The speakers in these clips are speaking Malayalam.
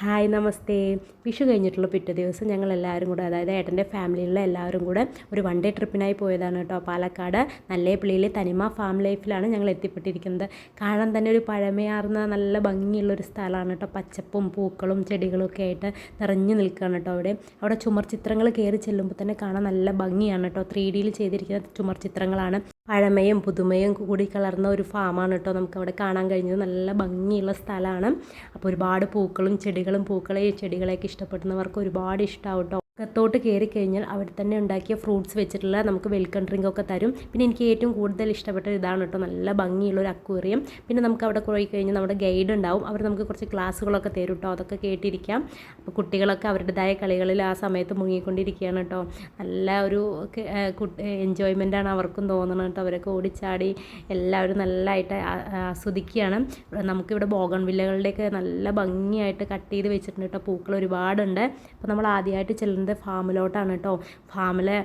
ഹായ് നമസ്തേ. വിഷു കഴിഞ്ഞിട്ടുള്ള പിറ്റേ ദിവസം ഞങ്ങൾ എല്ലാവരും കൂടെ അതായത് ഏട്ടന്റെ ഫാമിലിയിലുള്ള എല്ലാവരും കൂടെ ഒരു വൺ ഡേ ട്രിപ്പിനായി പോയതാണ് കേട്ടോ പാലക്കാട്. നല്ലേപ്പിള്ളിയിലെ തനിമ ഫാം ലൈഫിലാണ് ഞങ്ങൾ എത്തിപ്പെട്ടിരിക്കുന്നത്. കാണാൻ തന്നെ ഒരു പഴമയാർന്ന നല്ല ഭംഗിയുള്ള ഒരു സ്ഥലമാണ് കേട്ടോ. പച്ചപ്പും പൂക്കളും ചെടികളും ഒക്കെ ആയിട്ട് നിറഞ്ഞു നിൽക്കുകയാണ് കേട്ടോ അവിടെ. അവിടെ ചുമർ ചിത്രങ്ങൾ കയറി ചെല്ലുമ്പോൾ തന്നെ കാണാൻ നല്ല ഭംഗിയാണ് കേട്ടോ. ത്രീ ഡിയിൽ ചെയ്തിരിക്കുന്ന ചുമർ ചിത്രങ്ങളാണ്. പഴമയും പുതുമയും കൂടി കലർന്ന ഒരു ഫാമാണ് കേട്ടോ നമുക്ക് അവിടെ കാണാൻ കഴിഞ്ഞത്. നല്ല ഭംഗിയുള്ള സ്ഥലമാണ്. അപ്പോൾ ഒരുപാട് പൂക്കളും ചെടികളും പൂക്കളെയും ചെടികളെയൊക്കെ ഇഷ്ടപ്പെടുന്നവർക്ക് ഒരുപാട് ഇഷ്ടമാവും കേട്ടോ. അകത്തോട്ട് കയറി കഴിഞ്ഞാൽ അവിടെ തന്നെ ഉണ്ടാക്കിയ ഫ്രൂട്ട്സ് വെച്ചിട്ടുള്ള നമുക്ക് വെൽക്കം ഡ്രിങ്ക് ഒക്കെ തരും. പിന്നെ എനിക്ക് ഏറ്റവും കൂടുതൽ ഇഷ്ടപ്പെട്ട ഇതാണ് കേട്ടോ. നല്ല ഭംഗിയുള്ള ഒരു അക്വേറിയം പിന്നെ നമുക്ക് അവിടെ പോയി കഴിഞ്ഞാൽ നമ്മുടെ ഗൈഡ് ഉണ്ടാവും. അവർ നമുക്ക് കുറച്ച് ക്ലാസ്സുകളൊക്കെ തരും കേട്ടോ. അതൊക്കെ കേട്ടിരിക്കാം. അപ്പോൾ കുട്ടികളൊക്കെ അവരുടേതായ കളികളിൽ ആ സമയത്ത് മുങ്ങിക്കൊണ്ടിരിക്കുകയാണ് കേട്ടോ. നല്ല ഒരു എൻജോയ്മെന്റാണ് അവർക്കും തോന്നുന്നത് കേട്ടോ. അവരൊക്കെ ഓടിച്ചാടി എല്ലാവരും നല്ലതായിട്ട് ആസ്വദിക്കുകയാണ്. നമുക്കിവിടെ ബോഗൺ വില്ലകളുടെയൊക്കെ നല്ല ഭംഗിയായിട്ട് കട്ട് ചെയ്ത് വെച്ചിട്ടുണ്ട് കേട്ടോ. പൂക്കൾ ഒരുപാടുണ്ട്. അപ്പോൾ നമ്മൾ ആദ്യമായിട്ട് ചെല്ലുന്നത് ഫാമിലോട്ടാണ് കേട്ടോ ഫാമിലെ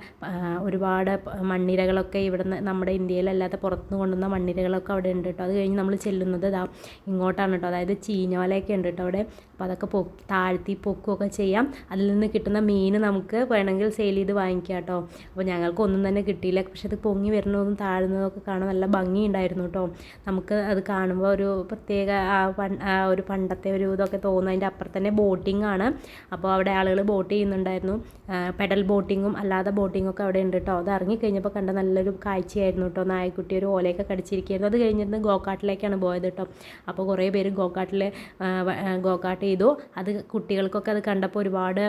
ഒരുപാട് മണ്ണിരകളൊക്കെ ഇവിടുന്ന് നമ്മുടെ ഇന്ത്യയിലല്ലാത്ത പുറത്തുനിന്ന് കൊണ്ടുവന്ന മണ്ണിരകളൊക്കെ അവിടെ ഉണ്ട് കേട്ടോ അത് കഴിഞ്ഞ് നമ്മൾ ചെല്ലുന്നത് ഇതാ ഇങ്ങോട്ടാണ് കേട്ടോ അതായത് ചീഞ്ഞോലയൊക്കെ ഉണ്ട് കേട്ടോ അവിടെ. അപ്പോൾ അതൊക്കെ പൊ താഴ്ത്തി പൊക്കുകയൊക്കെ ചെയ്യാം. അതിൽ നിന്ന് കിട്ടുന്ന മീൻ നമുക്ക് വേണമെങ്കിൽ സെയിൽ ചെയ്ത് വാങ്ങിക്കാം കേട്ടോ അപ്പോൾ ഞങ്ങൾക്കൊന്നും തന്നെ കിട്ടിയില്ല. പക്ഷെ അത് പൊങ്ങി വരുന്നതും താഴുന്നതൊക്കെ കാണാൻ നല്ല ഭംഗിയുണ്ടായിരുന്നു കേട്ടോ നമുക്ക് അത് കാണുമ്പോൾ ഒരു പ്രത്യേക ഒരു പണ്ടത്തെ ഒരു ഇതൊക്കെ തോന്നുന്നു അതിന്റെ അപ്പുറത്തന്നെ ബോട്ടിംഗ് ആണ് അപ്പോൾ അവിടെ ആളുകൾ ബോട്ട് ചെയ്യുന്നുണ്ടായിരുന്നു. പെഡൽ ബോട്ടിങ്ങും അല്ലാതെ ബോട്ടിങ്ങും ഒക്കെ അവിടെ ഉണ്ട് കേട്ടോ അത് ഇറങ്ങിക്കഴിഞ്ഞപ്പോൾ കണ്ട നല്ലൊരു കാഴ്ചയായിരുന്നു കേട്ടോ നായക്കുട്ടി ഒരു ഓലയൊക്കെ കടിച്ചിരിക്കുകയായിരുന്നു. അത് കഴിഞ്ഞിരുന്ന് ഗോകാട്ടിലേക്കാണ് പോയത് കേട്ടോ അപ്പോൾ കുറേ പേര് ഗോകാട്ടിൽ ഗോകാട്ട് ചെയ്തു. അത് കുട്ടികൾക്കൊക്കെ അത് കണ്ടപ്പോൾ ഒരുപാട്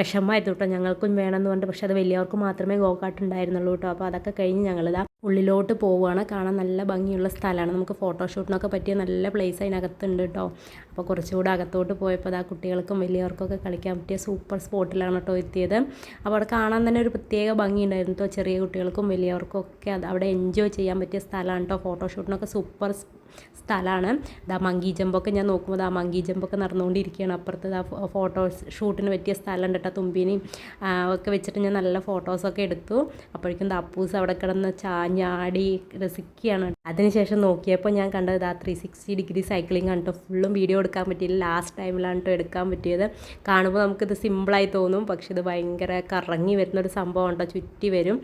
വിഷമമായിരുന്നു കേട്ടോ ഞങ്ങൾക്കും വേണമെന്ന് പറഞ്ഞിട്ട്. പക്ഷേ അത് വലിയവർക്ക് മാത്രമേ ഗോകാട്ട് ഉണ്ടായിരുന്നുള്ളൂ കേട്ടോ അപ്പോൾ അതൊക്കെ കഴിഞ്ഞ് ഞങ്ങളിതാ ഉള്ളിലോട്ട് പോവുകയാണ്. കാണാൻ നല്ല ഭംഗിയുള്ള സ്ഥലമാണ്. നമുക്ക് ഫോട്ടോഷൂട്ടിനൊക്കെ പറ്റിയ നല്ല പ്ലേസ് അതിനകത്തുണ്ട് കേട്ടോ അപ്പോൾ കുറച്ചുകൂടെ അകത്തോട്ട് പോയപ്പോൾ ആ കുട്ടികൾക്കും വലിയവർക്കൊക്കെ കളിക്കാൻ പറ്റിയ സൂപ്പർ സ്പോട്ടിലാണ് കേട്ടോ എത്തിയത്. അപ്പോൾ അവിടെ കാണാൻ തന്നെ ഒരു പ്രത്യേക ഭംഗിയുണ്ടായിരുന്നു കേട്ടോ ചെറിയ കുട്ടികൾക്കും വലിയവർക്കും ഒക്കെ. അവിടെ എൻജോയ് ചെയ്യാൻ പറ്റിയ സ്ഥലമാണ് കേട്ടോ ഫോട്ടോഷൂട്ടിനൊക്കെ സൂപ്പർ സ്ഥലമാണ്. ദാ മങ്കി ജമ്പൊക്കെ ഞാൻ നോക്കുമ്പോൾ ദാ മങ്കി ജമ്പൊക്കെ നടന്നുകൊണ്ടിരിക്കുകയാണ്. അപ്പുറത്ത് ദാ ഫോട്ടോസ് ഷൂട്ടിന് പറ്റിയ സ്ഥലം ഉണ്ട് കേട്ടോ തുമ്പിനെയും ഒക്കെ വെച്ചിട്ട് ഞാൻ നല്ല ഫോട്ടോസൊക്കെ എടുത്തു. അപ്പോഴേക്കും ദാ അപ്പൂസ് അവിടെ കിടന്ന് ചാഞ്ഞാടി രസിക്കുകയാണ്. അതിനുശേഷം നോക്കിയപ്പോൾ ഞാൻ കണ്ടത് ദാ ത്രീ സിക്സ്റ്റി ഡിഗ്രി സൈക്ലിംഗ് ആണ് കേട്ടോ. ഫുള്ളും വീഡിയോ എടുക്കാൻ പറ്റിയില്ല. ലാസ്റ്റ് ടൈമിലാണ് കേട്ടോ എടുക്കാൻ പറ്റിയത്. കാണുമ്പോൾ നമുക്കിത് സിമ്പിളായി തോന്നും. പക്ഷേ ഇത് ഭയങ്കര കറങ്ങി വരുന്നൊരു സംഭവം കേട്ടോ. ചുറ്റി വരും.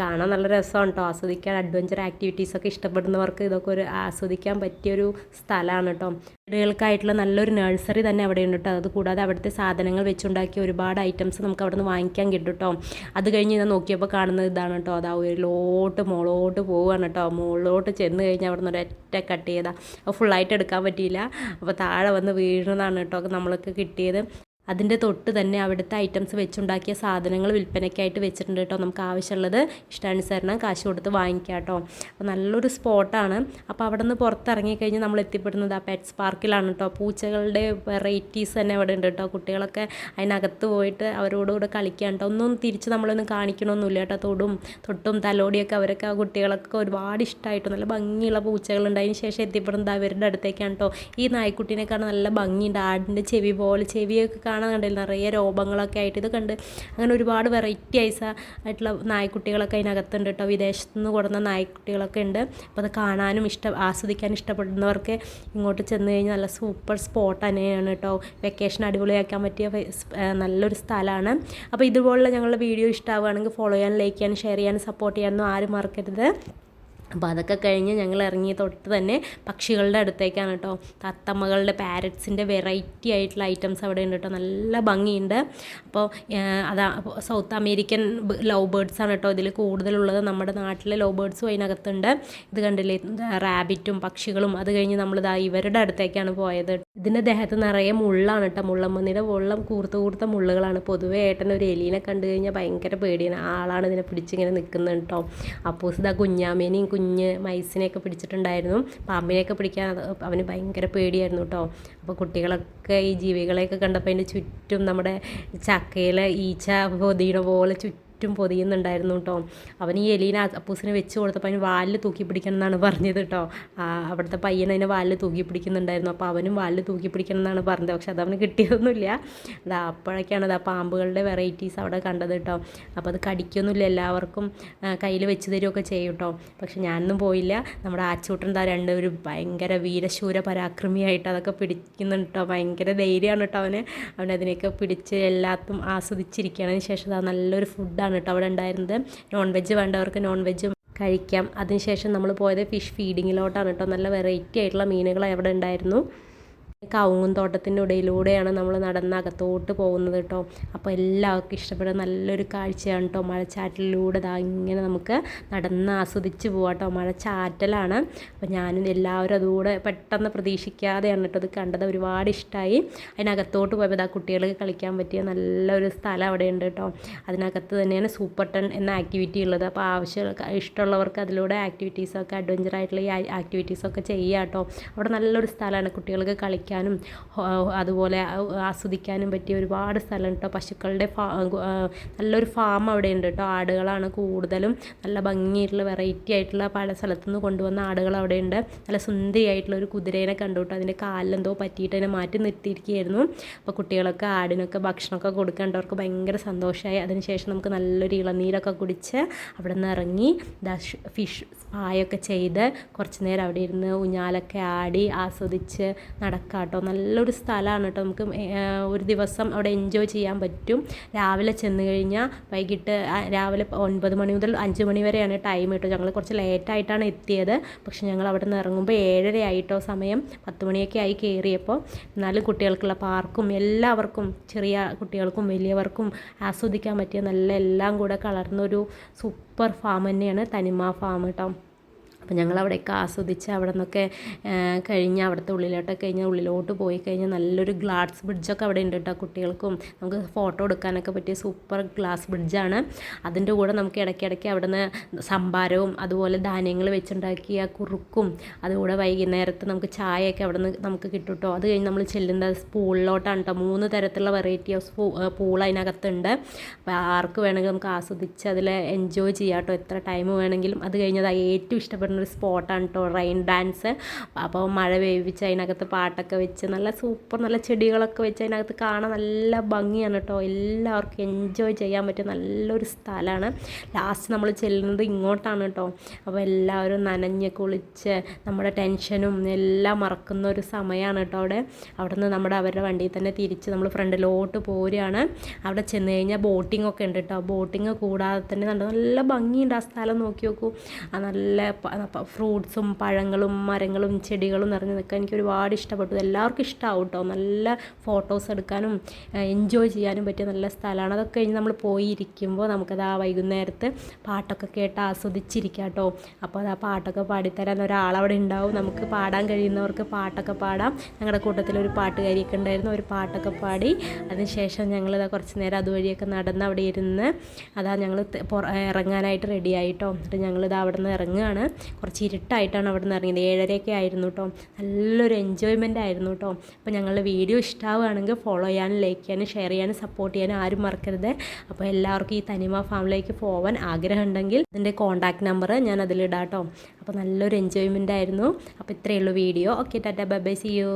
കാണാൻ നല്ല രസമാണ് കേട്ടോ. ആസ്വദിക്കാൻ അഡ്വഞ്ചർ ആക്ടിവിറ്റീസൊക്കെ ഇഷ്ടപ്പെടുന്നവർക്ക് ഇതൊക്കെ ഒരു ആസ്വദിക്കാൻ പറ്റിയൊരു സ്ഥലമാണ് കേട്ടോ. ചെടികൾക്കായിട്ടുള്ള നല്ലൊരു നഴ്സറി തന്നെ അവിടെ ഉണ്ട് കേട്ടോ. അതുകൂടാതെ അവിടുത്തെ സാധനങ്ങൾ വെച്ചുണ്ടാക്കിയ ഒരുപാട് ഐറ്റംസ് നമുക്ക് അവിടെ നിന്ന് വാങ്ങിക്കാൻ കിട്ടും കേട്ടോ. അത് കഴിഞ്ഞ് ഞാൻ നോക്കിയപ്പോൾ കാണുന്നത് ഇതാണ് കേട്ടോ. അതാ ഉയരിലോട്ട് മുകളോട്ട് പോവുകയാണ് കേട്ടോ. മുകളിലോട്ട് ചെന്ന് കഴിഞ്ഞാൽ അവിടെ നിന്ന് ഒരൊറ്റ കട്ട് ചെയ്താൽ ഫുള്ളായിട്ട് എടുക്കാൻ പറ്റിയില്ല. അപ്പോൾ താഴെ വന്ന് വീഴുന്നതാണ് കേട്ടോ. നമ്മൾക്ക് കിട്ടിയത്. അതിന്റെ തൊട്ട് തന്നെ അവിടുത്തെ ഐറ്റംസ് വെച്ചുണ്ടാക്കിയ സാധനങ്ങൾ വിൽപ്പനയ്ക്കായിട്ട് വെച്ചിട്ടുണ്ട് കേട്ടോ നമുക്ക് ആവശ്യമുള്ളത്. ഇഷ്ടാനുസരണം കാശ് കൊടുത്ത് വാങ്ങിക്കാം കേട്ടോ. അപ്പോൾ നല്ലൊരു സ്പോട്ടാണ് അപ്പോൾ അവിടെ നിന്ന് പുറത്തിറങ്ങിക്കഴിഞ്ഞ് നമ്മൾ എത്തിപ്പെടുന്നത് ആ പെറ്റ്സ് പാർക്കിലാണ് കേട്ടോ. പൂച്ചകളുടെ വെറൈറ്റീസ് തന്നെ അവിടെ ഉണ്ട് കേട്ടോ. കുട്ടികളൊക്കെ അതിനകത്ത് പോയിട്ട് അവരോടുകൂടെ കളിക്കാൻ കേട്ടോ. ഒന്നും തിരിച്ച് നമ്മളൊന്നും കാണിക്കണമൊന്നുമില്ല കേട്ടോ. തൊടും തൊട്ടും തലോടിയൊക്കെ അവരൊക്കെ ആ കുട്ടികളൊക്കെ ഒരുപാട് ഇഷ്ടമായിട്ടു നല്ല ഭംഗിയുള്ള പൂച്ചകളുണ്ട്. അതിന് ശേഷം എത്തിപ്പെടുന്നത് അവരുടെ അടുത്തേക്കാണ് കേട്ടോ. ഈ നായ്ക്കുട്ടീനെ കാണാൻ നല്ല ഭംഗിയുണ്ട്. ആടിന്റെ ചെവി പോലെ ചെവിയൊക്കെ കാണാൻ കണ്ടില്ല നിറയെ രോഗങ്ങളൊക്കെ ആയിട്ട്. ഇത് കണ്ട് അങ്ങനെ ഒരുപാട് വെറൈറ്റി ഐസ ആയിട്ടുള്ള നായ്ക്കുട്ടികളൊക്കെ അതിനകത്തുണ്ട് കേട്ടോ വിദേശത്തു നിന്ന് കൊടുന്ന നായ്ക്കുട്ടികളൊക്കെ ഉണ്ട്. അപ്പോൾ അത് കാണാനും ഇഷ്ടം ആസ്വദിക്കാൻ ഇഷ്ടപ്പെടുന്നവർക്ക് ഇങ്ങോട്ട് ചെന്ന് കഴിഞ്ഞാൽ നല്ല സൂപ്പർ സ്പോട്ട് തന്നെയാണ് കേട്ടോ വെക്കേഷൻ അടിപൊളിയാക്കാൻ പറ്റിയ നല്ലൊരു സ്ഥലമാണ് അപ്പോൾ ഇതുപോലുള്ള ഞങ്ങളുടെ വീഡിയോ ഇഷ്ടമാവുകയാണെങ്കിൽ ഫോളോ ചെയ്യാൻ ലൈക്ക് ചെയ്യാൻ ഷെയർ ചെയ്യാൻ സപ്പോർട്ട് ചെയ്യാനൊന്നും ആരും മറക്കരുത്. അപ്പോൾ അതൊക്കെ കഴിഞ്ഞ് ഞങ്ങൾ ഇറങ്ങിയ തൊട്ട് തന്നെ പക്ഷികളുടെ അടുത്തേക്കാണ് കേട്ടോ. തത്തമ്മകളുടെ പാരറ്റ്സിന്റെ വെറൈറ്റി ആയിട്ടുള്ള ഐറ്റംസ് അവിടെ ഉണ്ട് കേട്ടോ. നല്ല ഭംഗിയുണ്ട്. അപ്പോൾ അതാ സൗത്ത് അമേരിക്കൻ ലവ് ബേർഡ്സ് ആണ് കേട്ടോ ഇതിൽ കൂടുതലുള്ളത്. നമ്മുടെ നാട്ടിലെ ലവ് ബേർഡ്സും അതിനകത്തുണ്ട്. ഇത് കണ്ടില്ലേ? റാബിറ്റും പക്ഷികളും അത് കഴിഞ്ഞ് നമ്മളിതാ ഇവരുടെ അടുത്തേക്കാണ് പോയത്. ഇതിന്റെ ദേഹത്ത് നിറയെ മുള്ളാണ് കേട്ടോ. മുള്ളമ്മന്നിയുടെ വെള്ളം കൂർത്ത കൂർത്ത മുള്ളുകളാണ്. പൊതുവേ ഏട്ടൻ ഒരു എലീനെ കണ്ടു കഴിഞ്ഞാൽ ഭയങ്കര പേടിയാണ്. ആളാണ് ഇതിനെ പിടിച്ചിങ്ങനെ നിൽക്കുന്നത് കേട്ടോ. അപ്പോസ് ഇതാ കുഞ്ഞാമേനെയും കുഞ്ഞ് മൈസിനെയൊക്കെ പിടിച്ചിട്ടുണ്ടായിരുന്നു. പാമ്പിനെയൊക്കെ പിടിക്കാൻ അവന് ഭയങ്കര പേടിയായിരുന്നു കേട്ടോ. അപ്പോൾ കുട്ടികളൊക്കെ ഈ ജീവികളെയൊക്കെ കണ്ടപ്പോൾ അതിന്റെ ചുറ്റും നമ്മുടെ ചക്കയിലെ ഈച്ച പൊതിയണ പോലെ ചുറ്റും ചുറ്റും പൊതിയുന്നുണ്ടായിരുന്നു കേട്ടോ അവൻ ഈ എലീനെ അപ്പൂസിനെ വെച്ച് കൊടുത്തപ്പോൾ അതിന് വാലിൽ തൂക്കി പിടിക്കണം എന്നാണ് പറഞ്ഞത് കേട്ടോ അവിടുത്തെ പയ്യൻ അതിനെ വാലിൽ തൂക്കി പിടിക്കുന്നുണ്ടായിരുന്നു. അപ്പോൾ അവനും വാലിൽ തൂക്കി പിടിക്കണം എന്നാണ് പറഞ്ഞത്. പക്ഷെ അതവന് കിട്ടിയതൊന്നുമില്ല അതാ അപ്പോഴൊക്കെയാണ് അത് പാമ്പുകളുടെ വെറൈറ്റീസ് അവിടെ കണ്ടത് കേട്ടോ അപ്പോൾ അത് കടിക്കൊന്നുമില്ല. എല്ലാവർക്കും കയ്യിൽ വെച്ച് തരുമൊക്കെ ചെയ്യും കേട്ടോ പക്ഷെ ഞാനൊന്നും പോയില്ല. നമ്മുടെ ആച്ചൂട്ടൻ താ രണ്ട് ഒരു ഭയങ്കര വീരശൂര പരാക്രമിയായിട്ട് അതൊക്കെ പിടിക്കുന്നുണ്ട് കേട്ടോ ഭയങ്കര ധൈര്യമാണ് കേട്ടോ അവന്. അവനതിനെയൊക്കെ പിടിച്ച് എല്ലാത്തും ആസ്വദിച്ചിരിക്കുകയാണ് അതിന് ശേഷം നല്ലൊരു ഫുഡാണ് കേട്ടോ അവിടെ ഉണ്ടായിരുന്നത്. നോൺ വെജ് വേണ്ടവർക്ക് നോൺ വെജും കഴിക്കാം. അതിനുശേഷം നമ്മൾ പോയത് ഫിഷ് ഫീഡിങ്ങിലോട്ടാണ് കേട്ടോ. നല്ല വെറൈറ്റി ആയിട്ടുള്ള മീനുകൾ അവിടെ ഉണ്ടായിരുന്നു. കവുങ്ങും തോട്ടത്തിന്റെ ഇടയിലൂടെയാണ് നമ്മൾ നടന്ന് അകത്തോട്ട് പോകുന്നത് കേട്ടോ. അപ്പോൾ എല്ലാവർക്കും ഇഷ്ടപ്പെടുന്ന നല്ലൊരു കാഴ്ചയാണ് കേട്ടോ. മഴച്ചാറ്റലിലൂടെ ദാ ഇങ്ങനെ നമുക്ക് നടന്ന് ആസ്വദിച്ച് പോവാം കേട്ടോ. മഴച്ചാറ്റലാണ്. അപ്പോൾ ഞാനും എല്ലാവരും അതുകൂടെ പെട്ടെന്ന് പ്രതീക്ഷിക്കാതെയാണ് കേട്ടോ ഇത് കണ്ടത്. ഒരുപാട് ഇഷ്ടമായി അതിനകത്തോട്ട് പോയപ്പോൾ ഇതാ കുട്ടികൾക്ക് കളിക്കാൻ പറ്റിയ നല്ലൊരു സ്ഥലം അവിടെ ഉണ്ട് കേട്ടോ. അതിനകത്ത് തന്നെയാണ് സൂപ്പർ ടൺ എന്ന ആക്ടിവിറ്റി ഉള്ളത്. അപ്പോൾ ആവശ്യം ഇഷ്ടമുള്ളവർക്ക് അതിലൂടെ ആക്ടിവിറ്റീസൊക്കെ അഡ്വഞ്ചർ ആയിട്ടുള്ള ഈ ആക്ടിവിറ്റീസൊക്കെ ചെയ്യാം കേട്ടോ. അവിടെ നല്ലൊരു സ്ഥലമാണ് കുട്ടികൾക്ക് കളിക്കാനും അതുപോലെ ആസ്വദിക്കാനും പറ്റിയ ഒരുപാട് സ്ഥലം കേട്ടോ പശുക്കളുടെ ഫാ നല്ലൊരു ഫാം അവിടെ ഉണ്ട് കേട്ടോ ആടുകളാണ് കൂടുതലും നല്ല ഭംഗിയായിട്ടുള്ള വെറൈറ്റി ആയിട്ടുള്ള പല സ്ഥലത്തുനിന്ന് കൊണ്ടുവന്ന ആടുകൾ അവിടെ ഉണ്ട് നല്ല സുന്ദരിയായിട്ടുള്ള ഒരു കുതിരേനെ കണ്ടു കേട്ടോ അതിന്റെ കാലിലെന്തോ പറ്റിയിട്ട് അതിനെ മാറ്റി നിർത്തിയിരിക്കുകയായിരുന്നു. അപ്പോൾ കുട്ടികളൊക്കെ ആടിനൊക്കെ ഭക്ഷണമൊക്കെ കൊടുക്കേണ്ടവർക്ക് ഭയങ്കര സന്തോഷമായി അതിനുശേഷം നമുക്ക് നല്ലൊരു ഇളനീരൊക്കെ കുടിച്ച് അവിടെ നിന്ന് ഇറങ്ങി ഫിഷ് സ്പായൊക്കെ ചെയ്ത് കുറച്ച് നേരം അവിടെ ഇരുന്ന് ഉഞ്ഞാലൊക്കെ ആടി ആസ്വദിച്ച് നടക്കാം. കേട്ടോ. നല്ലൊരു സ്ഥലമാണ് കേട്ടോ. നമുക്ക് ഒരു ദിവസം അവിടെ എൻജോയ് ചെയ്യാൻ പറ്റും. രാവിലെ ചെന്ന് കഴിഞ്ഞാൽ വൈകിട്ട് രാവിലെ ഒൻപത് മണി മുതൽ അഞ്ച് മണി വരെയാണ് ടൈം കേട്ടോ. ഞങ്ങൾ കുറച്ച് ലേറ്റായിട്ടാണ് എത്തിയത്. പക്ഷെ ഞങ്ങൾ അവിടെ നിന്ന് ഇറങ്ങുമ്പോൾ ഏഴര ആയിട്ടോ സമയം പത്ത് മണിയൊക്കെ ആയി കയറിയപ്പോൾ എന്നാലും കുട്ടികൾക്കുള്ള പാർക്കും എല്ലാവർക്കും ചെറിയ കുട്ടികൾക്കും വലിയവർക്കും ആസ്വദിക്കാൻ പറ്റിയ നല്ല എല്ലാം കൂടെ കളർന്നൊരു സൂപ്പർ ഫാം തന്നെയാണ് തനിമ ഫാം കേട്ടോ. അപ്പോൾ ഞങ്ങൾ അവിടെയൊക്കെ ആസ്വദിച്ച് അവിടെ നിന്നൊക്കെ കഴിഞ്ഞ് അവിടുത്തെ ഉള്ളിലോട്ടൊക്കെ കഴിഞ്ഞ് ഉള്ളിലോട്ട് പോയി കഴിഞ്ഞാൽ നല്ലൊരു ഗ്ലാസ് ബ്രിഡ്ജൊക്കെ അവിടെ ഉണ്ട് കേട്ടോ കുട്ടികൾക്കും. നമുക്ക് ഫോട്ടോ എടുക്കാനൊക്കെ പറ്റിയ സൂപ്പർ ഗ്ലാസ് ബ്രിഡ്ജാണ്. അതിന്റെ കൂടെ നമുക്ക് ഇടയ്ക്കിടയ്ക്ക് അവിടെ നിന്ന് സംഭാരവും അതുപോലെ ധാന്യങ്ങൾ വെച്ചുണ്ടാക്കിയ കുറുക്കും അതുകൂടെ വൈകുന്നേരത്ത് നമുക്ക് ചായയൊക്കെ അവിടെ നിന്ന് നമുക്ക് കിട്ടും കേട്ടോ. അത് കഴിഞ്ഞ് നമ്മൾ ചെല്ലുന്ന പൂളിലോട്ടാണ് കേട്ടോ. മൂന്ന് തരത്തിലുള്ള വെറൈറ്റി ഓഫ് പൂൾ അതിനകത്തുണ്ട്. അപ്പോൾ ആർക്ക് വേണമെങ്കിലും നമുക്ക് ആസ്വദിച്ച് അതിൽ എൻജോയ് ചെയ്യാം കേട്ടോ. എത്ര ടൈം വേണമെങ്കിലും. അത് കഴിഞ്ഞത് ഏറ്റവും ഇഷ്ടപ്പെടുന്ന ഒരു സ്പോട്ടാണ് കേട്ടോ റെയിൻ ഡാൻസ്. അപ്പോൾ മഴ വേവിച്ച് അതിനകത്ത് പാട്ടൊക്കെ വെച്ച് നല്ല സൂപ്പർ നല്ല ചെടികളൊക്കെ വെച്ച് അതിനകത്ത് കാണാൻ നല്ല ഭംഗിയാണ് കേട്ടോ എല്ലാവർക്കും എൻജോയ് ചെയ്യാൻ പറ്റിയ നല്ലൊരു സ്ഥലമാണ് ലാസ്റ്റ് നമ്മൾ ചെല്ലുന്നത് ഇങ്ങോട്ടാണ് കേട്ടോ അപ്പോൾ എല്ലാവരും നനഞ്ഞ് കുളിച്ച് നമ്മുടെ ടെൻഷനും എല്ലാം മറക്കുന്ന ഒരു സമയമാണ് കേട്ടോ അവിടെ. അവിടെ നിന്ന് നമ്മുടെ അവരുടെ വണ്ടിയിൽ തന്നെ തിരിച്ച് നമ്മൾ ഫ്രണ്ടിലോട്ട് പോരുകയാണ്. അവിടെ ചെന്ന് കഴിഞ്ഞാൽ ബോട്ടിംഗ് ഒക്കെ ഉണ്ട് കേട്ടോ ബോട്ടിങ് കൂടാതെ തന്നെ നല്ല ഭംഗിയുണ്ട് ആ സ്ഥലം നോക്കി നോക്കൂ. ആ നല്ല ഫ്രൂട്ട്സും പഴങ്ങളും മരങ്ങളും ചെടികളും നിറഞ്ഞു നിൽക്കാൻ എനിക്ക് ഒരുപാട് ഇഷ്ടപ്പെട്ടു. എല്ലാവർക്കും ഇഷ്ടമാവും കേട്ടോ നല്ല ഫോട്ടോസ് എടുക്കാനും എൻജോയ് ചെയ്യാനും പറ്റിയ നല്ല സ്ഥലമാണ്. അതൊക്കെ കഴിഞ്ഞ് നമ്മൾ പോയി ഇരിക്കുമ്പോൾ നമുക്കത് ആ വൈകുന്നേരത്ത് പാട്ടൊക്കെ കേട്ട് ആസ്വദിച്ചിരിക്കാം കേട്ടോ അപ്പോൾ അത് ആ പാട്ടൊക്കെ പാടിത്തരാൻ ഒരാളവിടെ ഉണ്ടാവും. നമുക്ക് പാടാൻ കഴിയുന്നവർക്ക് പാട്ടൊക്കെ പാടാം. ഞങ്ങളുടെ കൂട്ടത്തിൽ ഒരു പാട്ടുകാരിയൊക്കെ ഉണ്ടായിരുന്നു. ഒരു പാട്ടൊക്കെ പാടി അതിനുശേഷം ഞങ്ങളിതാ കുറച്ച് നേരം അതുവഴിയൊക്കെ നടന്ന് അവിടെ ഇരുന്ന് അതാ ഞങ്ങൾ ഇറങ്ങാനായിട്ട് റെഡി ആയിട്ടോ എന്നിട്ട് ഞങ്ങളിത് അവിടെ നിന്ന് ഇറങ്ങുകയാണ് കുറച്ച് ഇരുട്ടായിട്ടാണ് അവിടെ നിന്ന് ഇറങ്ങിയത്. ഏഴരയൊക്കെ ആയിരുന്നു കേട്ടോ നല്ലൊരു എൻജോയ്മെന്റ് ആയിരുന്നു കേട്ടോ അപ്പോൾ ഞങ്ങളുടെ വീഡിയോ ഇഷ്ടമാവുകയാണെങ്കിൽ ഫോളോ ചെയ്യാനും ലൈക്ക് ചെയ്യാനും ഷെയർ ചെയ്യാനും സപ്പോർട്ട് ചെയ്യാനും ആരും മറക്കരുത്. അപ്പോൾ എല്ലാവർക്കും ഈ തനിമ ഫാമിലേക്ക് പോകാൻ ആഗ്രഹം ഉണ്ടെങ്കിൽ അതിന്റെ കോൺടാക്ട് നമ്പർ ഞാൻ അതിലിടാം കേട്ടോ അപ്പോൾ നല്ലൊരു എൻജോയ്മെന്റ് ആയിരുന്നു. അപ്പോൾ ഇത്രയേ ഉള്ളൂ video. Okay tata. Bye bye see you